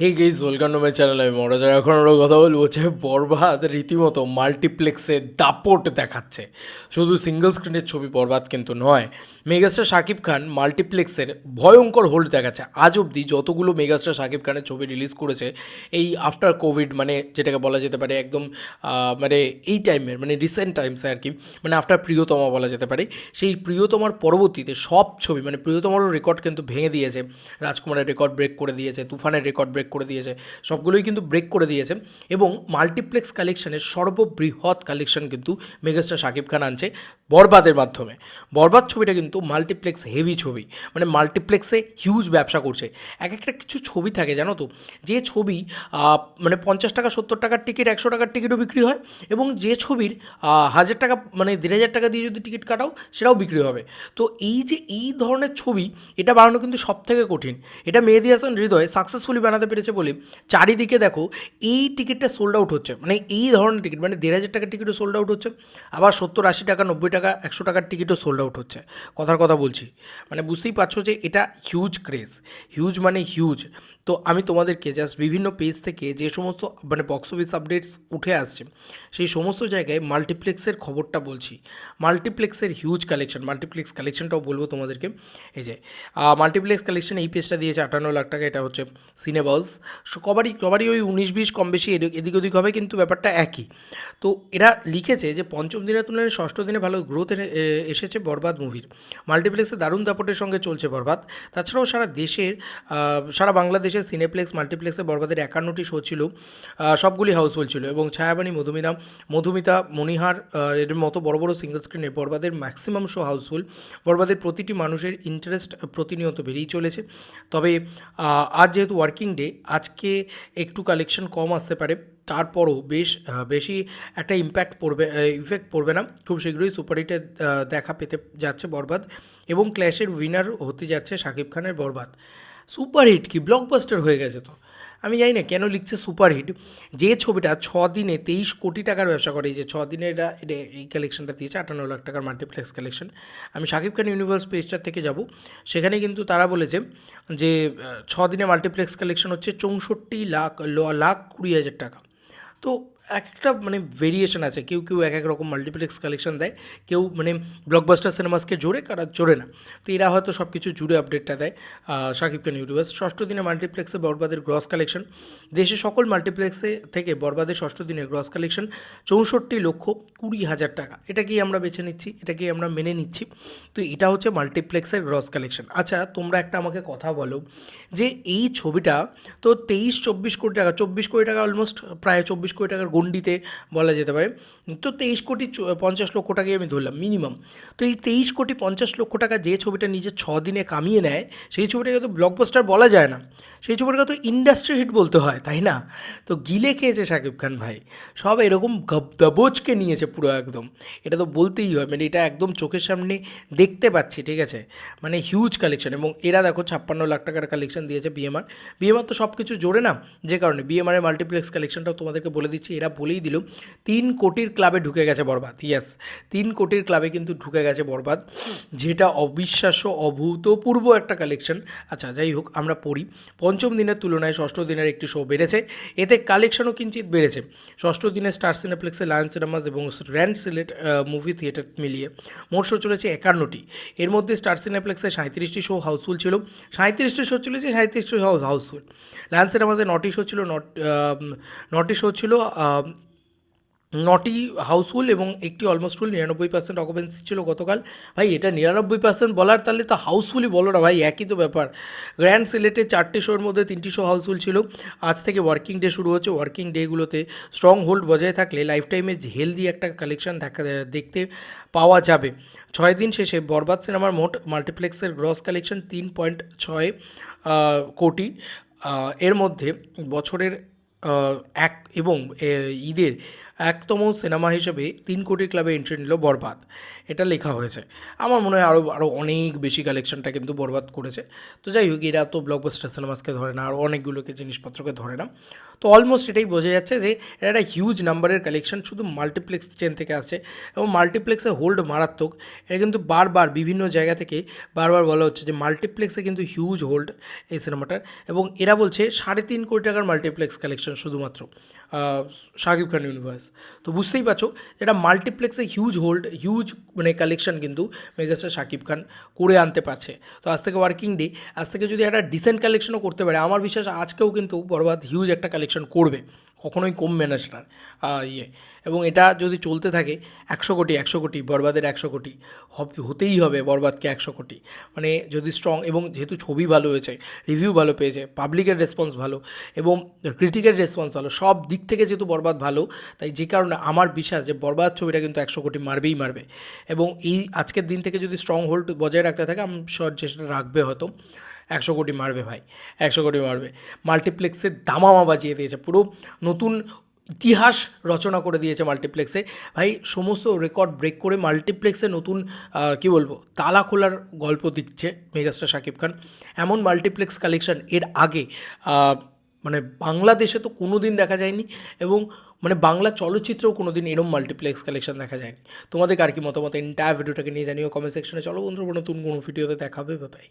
Hey guys welcome to my channel আমি মহারাজার এখন আমরা কথা বলব যে বরবাদ রীতিমতো মাল্টিপ্লেক্সে দাপট দেখাচ্ছে। শুধু সিঙ্গল স্ক্রিনের ছবি বরবাদ কিন্তু নয় মেগাস্টার শাকিব খান মাল্টিপ্লেক্সের ভয়ঙ্কর হোল্ড দেখাচ্ছে। আজ অবধি যতগুলো মেগাস্টার শাকিব খানের ছবি রিলিজ করেছে, এই আফটার কোভিড মানে যেটাকে বলা যেতে পারে একদম মানে এই টাইমের মানে রিসেন্ট টাইমসে আর কি মানে আফটার প্রিয়তমা বলা যেতে পারে। সেই প্রিয়তমার পরবর্তীতে সব ছবি মানে প্রিয়তমারও রেকর্ড কিন্তু ভেঙে দিয়েছে। রাজকুমারের রেকর্ড ব্রেক করে দিয়েছে, তুফানের রেকর্ড ব্রেক করে দিয়েছে। সবগুলোই কিন্তু ব্রেক করে দিয়েছে এবং মাল্টিপ্লেক্স কালেকশনের সর্ববৃহৎ কালেকশন কিন্তু মেগাস্টার শাকিব খান আনছে। বরবাদের মাধ্যমে। বরবাদ ছবিটা কিন্তু মাল্টিপ্লেক্স হেভি ছবি মানে মাল্টিপ্লেক্সে হিউজ ব্যবসা করছে। এক একটা কিছু ছবি থাকে, জানো তো? যে ছবি মানে পঞ্চাশ টাকা, সত্তর টাকার টিকিট একশো টাকার টিকিটও বিক্রি হয় এবং যে ছবির হাজার টাকা মানে দেড় হাজার টাকা দিয়ে যদি টিকিট কাটাও, সেটাও বিক্রি হবে। তো এই যে এই ধরনের ছবি, এটা বানানো কিন্তু সব থেকে কঠিন। এটা মেহেদি হাসান হৃদয় সাকসেসফুলি বানাতে পেরেছে বলে চারিদিকে দেখো, এই টিকিটটা সোল্ড আউট হচ্ছে। মানে এই ধরনের টিকিট মানে দেড় হাজার টাকার টিকিটও সোল্ড আউট হচ্ছে। আবার সত্তর, আশি টাকা, নব্বই টাকা একশো টাকার টিকিটও সোল্ড আউট হচ্ছে। কথার কথা বলছি। মানে বুঝতেই পারছ যে এটা হিউজ ক্রেজ হিউজ মানে হিউজ তো আমি তোমাদেরকে জাস্ট বিভিন্ন পেজ থেকে যে সমস্ত মানে বক্স অফিস আপডেটস উঠে আসছে, সেই সমস্ত জায়গায় মাল্টিপ্লেক্সের খবরটা বলছি। মাল্টিপ্লেক্সের হিউজ কালেকশন মাল্টিপ্লেক্স কালেকশনটাও বলব তোমাদেরকে। এই যে মাল্টিপ্লেক্স কালেকশন এই পেজটা দিয়েছে আটান্ন লাখ টাকা, এটা হচ্ছে সিনেবাস কবারই কবারই ওই উনিশ বিশ কম বেশি এদিক ওদিক হবে, কিন্তু ব্যাপারটা একই। তো এরা লিখেছে যে পঞ্চম দিনের তুলনায় ষষ্ঠ দিনে ভালো গ্রোথ এসেছে বরবাদ মুভির। মাল্টিপ্লেক্সে দারুণ দাপটের সঙ্গে চলছে বরবাদ। তাছাড়াও সারা দেশের সারা সারা বাংলাদেশের সিনেপ্লেক্স মাল্টিপ্লেক্সে বরবাদের একান্নটি শো ছিল সবগুলি হাউসফুল ছিল এবং ছায়াবাণী, মধুমিতা মধুমিতা, মণিহার এর মতো বড় বড় সিঙ্গল স্ক্রিনে বরবাদের ম্যাক্সিমাম শো হাউসফুল বরবাদের প্রতিটি মানুষের ইন্টারেস্ট প্রতিনিয়ত বেড়েই চলেছে। তবে আজ যেহেতু ওয়ার্কিং ডে আজকে একটু কালেকশন কম আসতে পারে, তারপরও বেশ বেশি একটা ইম্প্যাক্ট পড়বে ইফেক্ট পড়বে না। খুব শীঘ্রই সুপারহিটে দেখা পেতে যাচ্ছে বরবাদ এবং ক্ল্যাশের উইনার হতে যাচ্ছে শাকিব খানের বরবাদ। সুপারহিট কি? ব্লকবাস্টার হয়ে গেছে তো। আমি জানি না কেন লিখছে সুপারহিট। যে ছবিটা ছ দিনে তেইশ কোটি টাকার ব্যবসা করে, এই যে ছ দিনে এটা এটা এই কালেকশনটা দিয়েছে, আটান্ন লাখ টাকার মাল্টিপ্লেক্স কালেকশন আমি শাকিব খান ইউনিভার্স পেজটার থেকে যাব। সেখানে কিন্তু তারা বলেছে যে ছ দিনে মাল্টিপ্লেক্স কালেকশন হচ্ছে চৌষট্টি লাখ লাখ কুড়ি হাজার টাকা। তো এক একটা মানে ভেরিয়েশন আছে। কেউ কেউ এক এক রকম মাল্টিপ্লেক্স কালেকশন দেয়। কেউ মানে ব্লকবাস্টার সিনেমাসকে জোরে, কারা জোরে না। তো এরা হয়তো সব কিছু জুড়ে আপডেটটা দেয় শাকিব খান ইউনিভার্স ষষ্ঠ দিনে মাল্টিপ্লেক্সে বরবাদের গ্রস কালেকশন দেশে সকল মাল্টিপ্লেক্সে থেকে বরবাদের ষষ্ঠ দিনে গ্রস কালেকশন চৌষট্টি লক্ষ কুড়ি হাজার টাকা। এটাকেই আমরা বেছে নিচ্ছি? এটাকেই আমরা মেনে নিচ্ছি? তো এটা হচ্ছে মাল্টিপ্লেক্সের গ্রস কালেকশন আচ্ছা তোমরা একটা আমাকে কথা বলো যে এই ছবিটা তো তেইশ, চব্বিশ কোটি টাকা, চব্বিশ কোটি টাকা অলমোস্ট প্রায় চব্বিশ কোটি টাকার গণ্ডিতে বলা যেতে পারে। তো তেইশ কোটি পঞ্চাশ লক্ষ টাকাই আমি ধরলাম মিনিমাম তো এই তেইশ কোটি পঞ্চাশ লক্ষ টাকা যে ছবিটা নিজে ছ দিনে কামিয়ে নেয়, সেই ছবিটাকে তো ব্লকবাস্টার বলা যায় না। সেই ছবিটাকে তো ইন্ডাস্ট্রি হিট বলতে হয়, তাই না? তো গিলে খেয়েছে শাকিব খান ভাই। সব এরকম দবোচকে নিয়েছে পুরো একদম। এটা তো বলতেই হয় মানে এটা একদম চোখের সামনে দেখতে পাচ্ছি, ঠিক আছে? মানে হিউজ কালেকশন এবং এরা দেখো ছাপ্পান্ন লাখ টাকার কালেকশন দিয়েছে বিএমআর বিএমআর তো সব কিছু জোরে না, যে কারণে। বিএমআরের মাল্টিপ্লেক্স কালেকশনটাও তোমাদেরকে বলে দিচ্ছি, এরা বলেই দিল তিন কোটির ক্লাবে ঢুকে গেছে বরবাদ ইয়াস তিন কোটির ক্লাবে কিন্তু ঢুকে গেছে বরবাদ, যেটা অবিশ্বাস্য অভূতপূর্ব একটা কালেকশন আচ্ছা যাই হোক, আমরা পড়ি। পঞ্চম দিনের তুলনায় ষষ্ঠ দিনের একটি শো বেড়েছে, এতে কালেকশনও কিঞ্চিত বেড়েছে। ষষ্ঠ দিনে স্টার সিনেপ্লেক্সে লায়ন সিনেমাস এবং র্যান্ড সিলেট মুভি থিয়েটার মিলিয়ে মোট শো চলেছে একান্নটি। এর মধ্যে স্টার সিনেপ্লেক্সে সাঁত্রিশটি শো হাউসফুল ছিল। সাঁত্রিশটি শো চলেছে সাঁত্রিশটি শো হাউসফুল লায়ন সিনেমাসে নটি শো ছিল, নট শো ছিল নটি হাউসফুল এবং একটি অলমোস্ট ফুল নিরানব্বই পার্সেন্ট অকুপেন্সি ছিল গতকাল। ভাই, এটা নিরানব্বই পার্সেন্ট বলার তাহলে তো হাউসফুলই বলো না ভাই, একই তো ব্যাপার। গ্র্যান্ড সিলেটে চারটি শোর মধ্যে তিনটি শো হাউসফুল ছিল। আজ থেকে ওয়ার্কিং ডে শুরু হচ্ছে ওয়ার্কিং ডেগুলোতে স্ট্রং হোল্ড বজায় থাকলে লাইফ টাইমে হেলদি একটা কালেকশন দেখা দেখতে পাওয়া যাবে। ছয় দিন শেষে বরবাদ সিনেমার মোট মাল্টিপ্লেক্সের গ্রস কালেকশন তিন পয়েন্ট ছয় কোটি। এর মধ্যে বছরের এক এবং ঈদের একতম সিনেমা হিসেবে তিন কোটি ক্লাবে এন্ট্রি নিল বরবাদ। এটা লেখা হয়েছে। আমার মনে হয় আরও আরও অনেক বেশি কালেকশনটা কিন্তু বরবাদ করেছে। তো যাই হোক, এরা তো ব্লকবাস্টার সিনেমাসকে ধরে না, আর অনেকগুলোকে জিনিসপত্রকে ধরে না। তো অলমোস্ট এটাই বোঝা যাচ্ছে যে এটা একটা হিউজ নাম্বারের কালেকশন শুধু মাল্টিপ্লেক্স চেন থেকে আসছে এবং মাল্টিপ্লেক্সে হোল্ড মারাত্মক। এটা কিন্তু বারবার বিভিন্ন জায়গা থেকে বারবার বলা হচ্ছে যে মাল্টিপ্লেক্সে কিন্তু হিউজ হোল্ড এই সিনেমাটার এবং এরা বলছে সাড়ে তিন কোটি টাকার মাল্টিপ্লেক্স কালেকশন শুধুমাত্র। শাকিব খান ইউনিভার্স তো বুঝতেই পারছ যেটা মাল্টিপ্লেক্সে হিউজ হোল্ড হিউজ মানে কালেকশন কিন্তু মেগাস্টার শাকিব খান করে আনতে পারছে। তো আজ থেকে ওয়ার্কিং ডে আজ থেকে যদি একটা ডিসেন্ট কালেকশনও করতে পারে, আমার বিশ্বাস আজকেও কিন্তু বরবাদ হিউজ একটা কালেকশন করবে। কখনোই কমবে না আহ, ইয়ে। এবং এটা যদি চলতে থাকে একশো কোটি একশো কোটি বরবাদের একশো কোটি হতেই হবে বরবাদকে একশো কোটি। মানে যদি স্ট্রং এবং যেহেতু ছবি ভালো হয়েছে রিভিউ ভালো পেয়েছে পাবলিকের রেসপন্স ভালো এবং ক্রিটিকের রেসপন্স ভালো সব দিক থেকে যেহেতু বরবাদ ভালো তাই যে কারণে আমার বিশ্বাস যে বরবাদ ছবিটা কিন্তু একশো কোটি মারবেই মারবে। এবং এই আজকের দিন থেকে যদি স্ট্রং হোল্ড বজায় রাখতে থাকে আমি শর চেষ্টা রাখবে হয়তো। একশো কোটি মারবে ভাই, একশো কোটি মারবে। মাল্টিপ্লেক্সে দামামা বাজিয়ে দিয়েছে, পুরো নতুন ইতিহাস রচনা করে দিয়েছে মাল্টিপ্লেক্সে। ভাই, সমস্ত রেকর্ড ব্রেক করে মাল্টিপ্লেক্সে নতুন কি বলব, তালা খোলার গল্প দিচ্ছে মেগাস্টার শাকিব খান। এমন মাল্টিপ্লেক্স কালেকশন এর আগে মানে বাংলাদেশে তো কোনো দিন দেখা যায়নি এবং মানে বাংলা চলচ্চিত্রেও কোনো দিন এরম মাল্টিপ্লেক্স কালেকশন দেখা যায়নি। তোমাদের আর কি মতামত? এন্টায়ার ভিডিওটাকে নিয়ে জানিও কমেন্ট সেকশনে। চলো বন্ধুরা, নতুন কোনো ভিডিওতে দেখাবে বাই